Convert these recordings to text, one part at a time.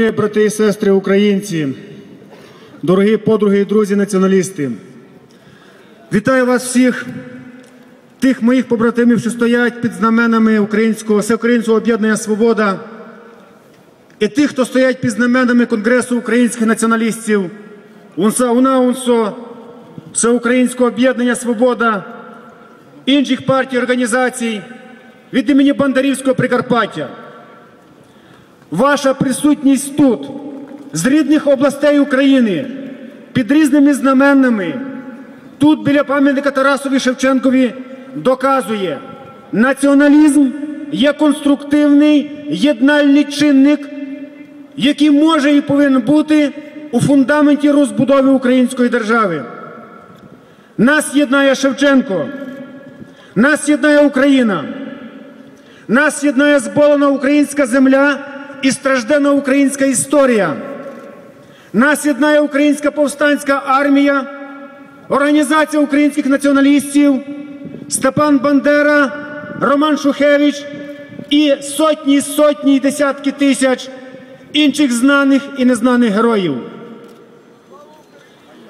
Брати і сестри українці, дорогі подруги і друзі націоналісти, вітаю вас всіх, тих моїх побратимів, що стоять під знаменами українського всеукраїнського об'єднання Свобода, і тих, хто стоять під знаменами Конгресу українських націоналістів, УНСА УНАУНСО, Всеукраїнського об'єднання Свобода, інших партій організацій від імені Бандарівського Прикарпаття. Ваша присутність тут, з рідних областей України, під різними знаменами, тут біля пам'ятника Тарасові Шевченкові доказує, націоналізм є конструктивний єднальний чинник, який може і повинен бути у фундаменті розбудови української держави. Нас єднає Шевченко, нас єднає Україна, нас єднає зболена українська земля і страждена українська історія. Нас єднає Українська повстанська армія, Організація українських націоналістів, Степан Бандера, Роман Шухевич і сотні, сотні і десятки тисяч інших знаних і незнаних героїв.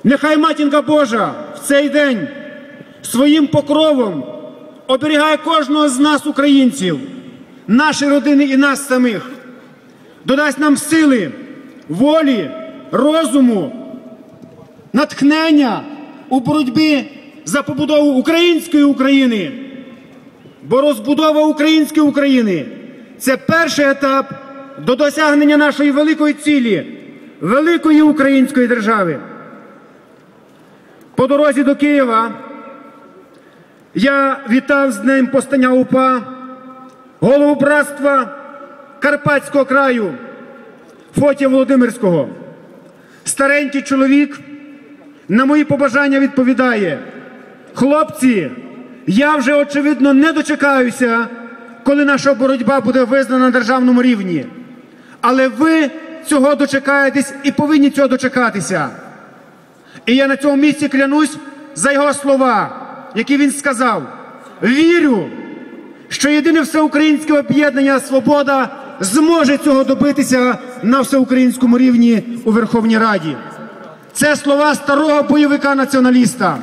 Нехай матінка Божа в цей день своїм покровом оберігає кожного з нас, українців, наші родини і нас самих додасть нам сили, волі, розуму, натхнення у боротьбі за побудову української України. Бо розбудова української України це перший етап до досягнення нашої великої цілі, великої української держави. По дорозі до Києва я вітав з Днем постання УПА, голову братства. Карпатського краю Фотія Володимирського. Старенький чоловік на мої побажання відповідає: хлопці, я вже очевидно не дочекаюся, коли наша боротьба буде визнана на державному рівні. Але ви цього дочекаєтесь і повинні цього дочекатися. І я на цьому місці клянусь за його слова, які він сказав: вірю, що єдине всеукраїнське об'єднання Свобода зможе цього добитися на всеукраїнському рівні у Верховній Раді. Це слова старого бойовика націоналіста,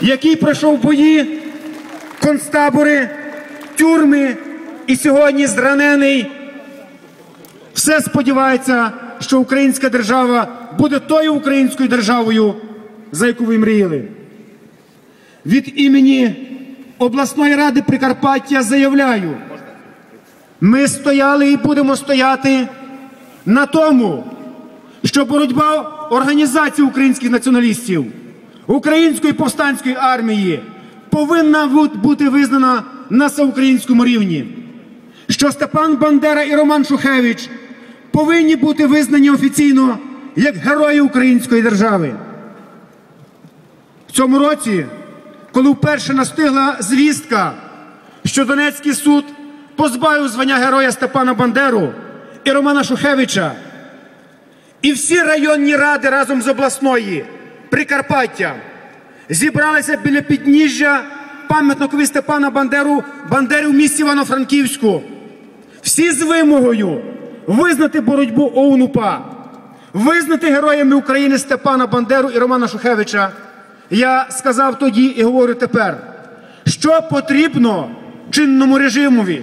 який пройшов бої, концтабори, тюрми і сьогодні зранений. Все сподівається, що українська держава буде тою українською державою, за яку ви мріяли. Від імені обласної ради Прикарпаття заявляю. Ми стояли і будемо стояти на тому, що боротьба організації українських націоналістів, української повстанської армії повинна бути визнана на всеукраїнському рівні. Що Степан Бандера і Роман Шухевич повинні бути визнані офіційно як герої української держави. В цьому році, коли вперше настигла звістка, що Донецький суд позбавив звання героя Степана Бандеру і Романа Шухевича. І всі районні ради разом з обласної Прикарпаття зібралися біля підніжжя пам'ятникові Степана Бандеру Бандери в місті Івано-Франківську. Всі з вимогою визнати боротьбу ОУН-УПА, визнати героями України Степана Бандеру і Романа Шухевича. Я сказав тоді і говорю тепер, що потрібно чинному режимові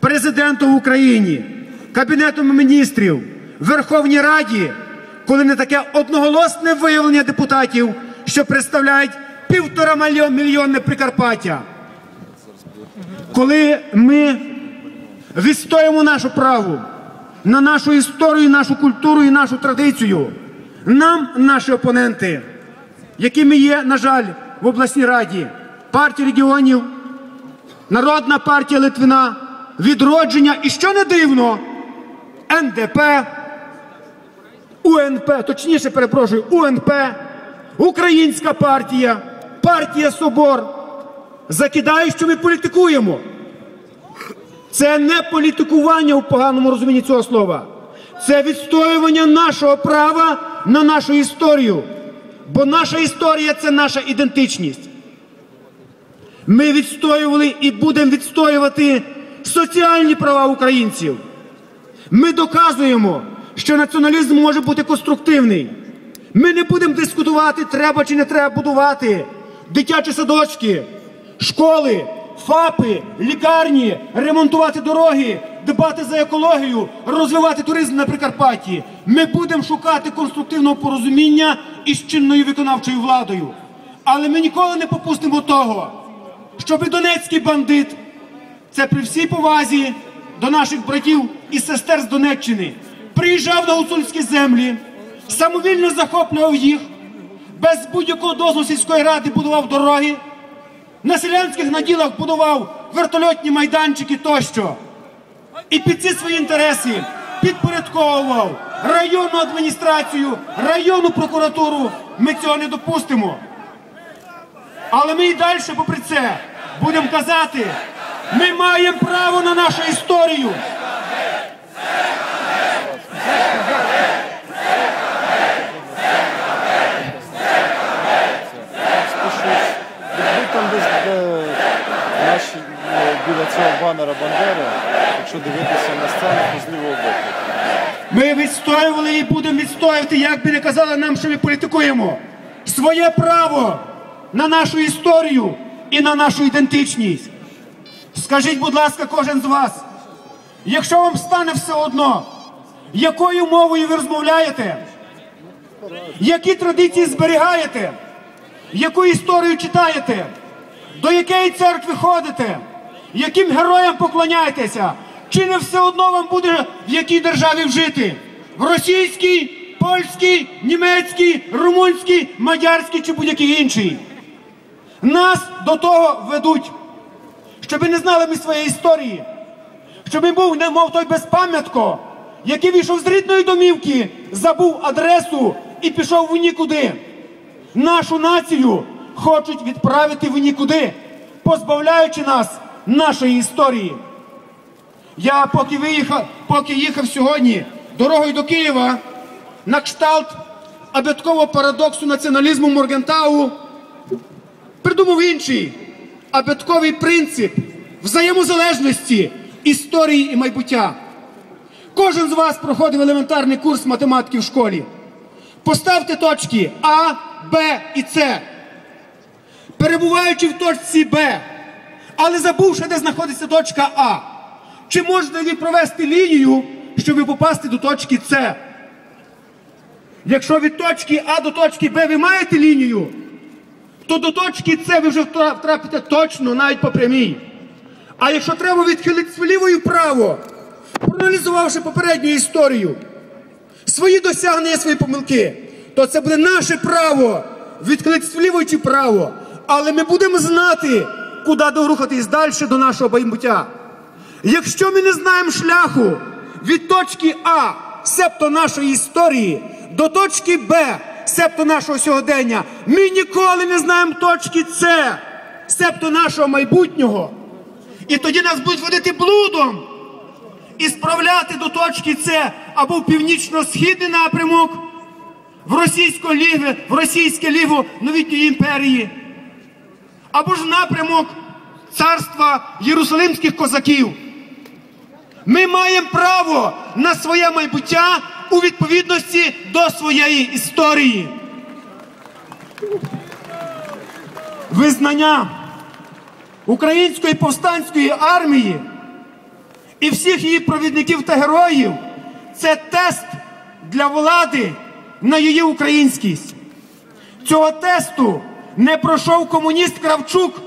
президенту в Україні, Кабінетом міністрів, Верховній Раді, коли не таке одноголосне виявлення депутатів, що представляють півтора мільйонне Прикарпаття. Коли ми відстоїмо нашу праву на нашу історію, нашу культуру і нашу традицію, нам, наші опоненти, якими є, на жаль, в обласній раді, партія регіонів, Народна партія Литвина відродження і що не дивно, НДП, УНП, точніше перепрошую, УНП, Українська партія, партія Собор закидають, що ми політикуємо. Це не політикування у поганому розумінні цього слова. Це відстоювання нашого права на нашу історію. Бо наша історія це наша ідентичність. Ми відстоювали і будемо відстоювати соціальні права українців. Ми доказуємо, що націоналізм може бути конструктивний. Ми не будемо дискутувати, треба чи не треба будувати дитячі садочки, школи, ФАПи, лікарні, ремонтувати дороги, дбати за екологію, розвивати туризм на Прикарпатті. Ми будемо шукати конструктивного порозуміння із чинною виконавчою владою. Але ми ніколи не попустимо того, щоб донецький бандит, це при всій повазі до наших братів і сестер з Донеччини, приїжджав на гуцульські землі, самовільно захоплював їх, без будь-якого дозволу сільської ради будував дороги, на селянських наділах будував вертольотні майданчики тощо. І під ці свої інтереси підпорядковував районну адміністрацію, районну прокуратуру. Ми цього не допустимо. Але ми і далі, попри це, будемо казати, ми маємо право на нашу історію. Наші е, біля цього банера Бандери, якщо дивитися на сцену, то з лівого боку. Ми відстоювали і будемо відстоювати, як би не казали нам, що ми політикуємо. Своє право на нашу історію і на нашу ідентичність. Скажіть, будь ласка, кожен з вас, якщо вам стане все одно, якою мовою ви розмовляєте, які традиції зберігаєте, яку історію читаєте, до якої церкви ходите, яким героям поклоняєтеся, чи не все одно вам буде в якій державі жити? В російській, польській, німецькій, румунській, мадярській чи будь-якій іншій? Нас до того ведуть, щоб не знали ми своєї історії, щоб ми був не мов той безпам'ятко, який вийшов з рідної домівки, забув адресу і пішов в нікуди. Нашу націю хочуть відправити в нікуди, позбавляючи нас нашої історії. Я поки виїхав, поки їхав сьогодні дорогою до Києва на кшталт абяткового парадоксу націоналізму Моргентау, придумав інший абятковий принцип взаємозалежності історії і майбуття. Кожен з вас проходив елементарний курс математики в школі. Поставте точки А, Б і С. Перебуваючи в точці Б, але забувши, де знаходиться точка А. Чи можете ви провести лінію, щоб попасти до точки С? Якщо від точки А до точки Б ви маєте лінію, то до точки С ви вже втра- втрапите точно, навіть по прямій. А якщо треба відхилити вліво і вправо, проаналізувавши попередню історію, свої досягнення, свої помилки, то це буде наше право відхилити вліво чи вправо. Але ми будемо знати, куди дорухатись далі до нашого майбуття. Якщо ми не знаємо шляху від точки А, себто нашої історії, до точки Б, себто нашого сьогодення, ми ніколи не знаємо точки С, себто нашого майбутнього. І тоді нас будуть водити блудом і справляти до точки С або в північно-східний напрямок, в російську лігу, в російське ліво новітньої імперії, або ж напрямок царства єрусалимських козаків. Ми маємо право на своє майбуття у відповідності до своєї історії. Визнання української повстанської армії і всіх її провідників та героїв це тест для влади на її українськість. Цього тесту не пройшов комуніст Кравчук,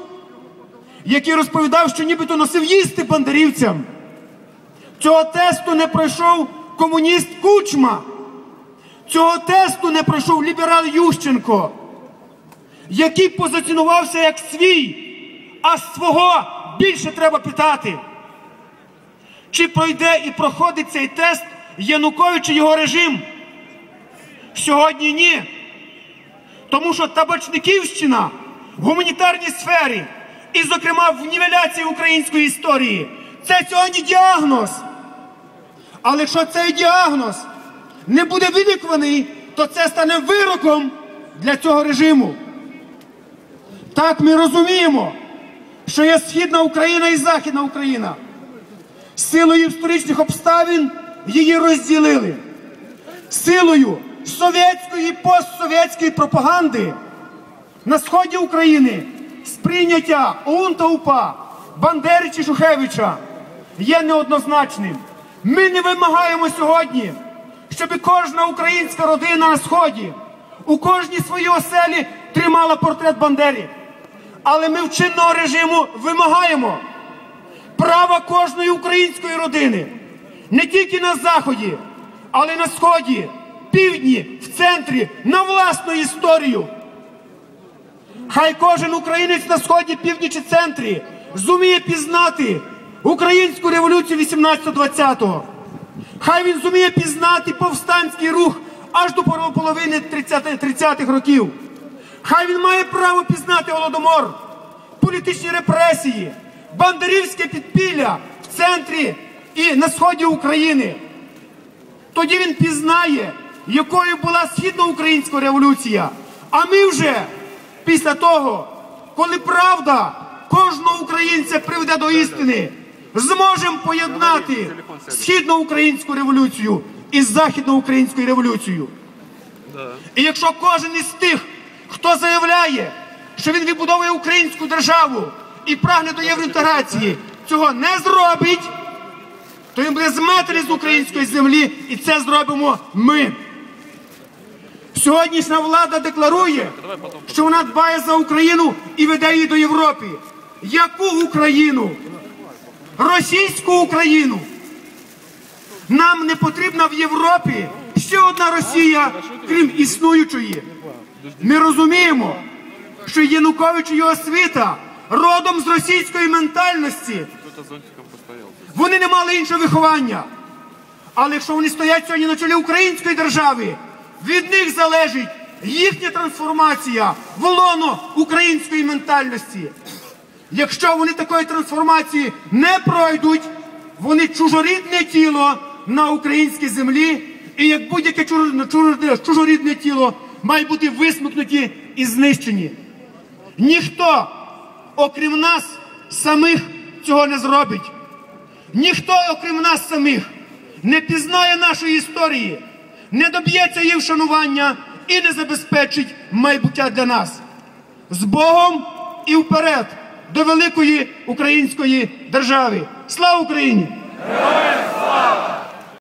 який розповідав, що нібито носив їсти бандерівцям. Цього тесту не пройшов комуніст Кучма. Цього тесту не пройшов ліберал Ющенко, який позиціонувався як свій, а свого більше треба питати. Чи пройде і проходить цей тест Янукович і його режим? Сьогодні ні. Тому що табачниківщина в гуманітарній сфері, і, зокрема, в нівеляції української історії, це сьогодні діагноз. Але якщо цей діагноз не буде вилікуваний, то це стане вироком для цього режиму. Так ми розуміємо, що є Східна Україна і Західна Україна. Силою історичних обставин її розділили. Силою совєтської і постсовєтської пропаганди на сході України сприйняття ОУН та УПА Бандери чи Шухевича є неоднозначним. Ми не вимагаємо сьогодні, щоб кожна українська родина на сході у кожній своїй оселі тримала портрет Бандери. Але ми в чинного режиму вимагаємо права кожної української родини не тільки на заході, але й на сході, півдні, в центрі, на власну історію. Хай кожен українець на сході, півдні чи центрі зуміє пізнати українську революцію 18-20-го. Хай він зуміє пізнати повстанський рух аж до половини 30-х років. Хай він має право пізнати голодомор, політичні репресії, бандерівське підпілля в центрі і на сході України. Тоді він пізнає, якою була східноукраїнська революція. А ми вже після того, коли правда кожного українця приведе до істини, зможемо поєднати східноукраїнську революцію із західноукраїнською революцією. І якщо кожен із тих, хто заявляє, що він відбудовує українську державу і прагне до євроінтеграції, цього не зробить, то він буде зметений з української землі, і це зробимо ми. Сьогоднішня влада декларує, що вона дбає за Україну і веде її до Європи. Яку Україну? Російську Україну. Нам не потрібна в Європі ще одна Росія, крім існуючої. Ми розуміємо, що Янукович і його світа родом з російської ментальності. Вони не мали іншого виховання. Але якщо вони стоять сьогодні на чолі української держави, від них залежить їхня трансформація в лоно української ментальності. Якщо вони такої трансформації не пройдуть, вони чужорідне тіло на українській землі, і як будь-яке чужо- чужорідне тіло має бути висмикнуті і знищені. Ніхто, окрім нас самих, цього не зробить. Ніхто, окрім нас самих, не пізнає нашої історії, не доб'ється її вшанування і не забезпечить майбуття для нас. З Богом і вперед до великої української держави. Слава Україні! Героям слава!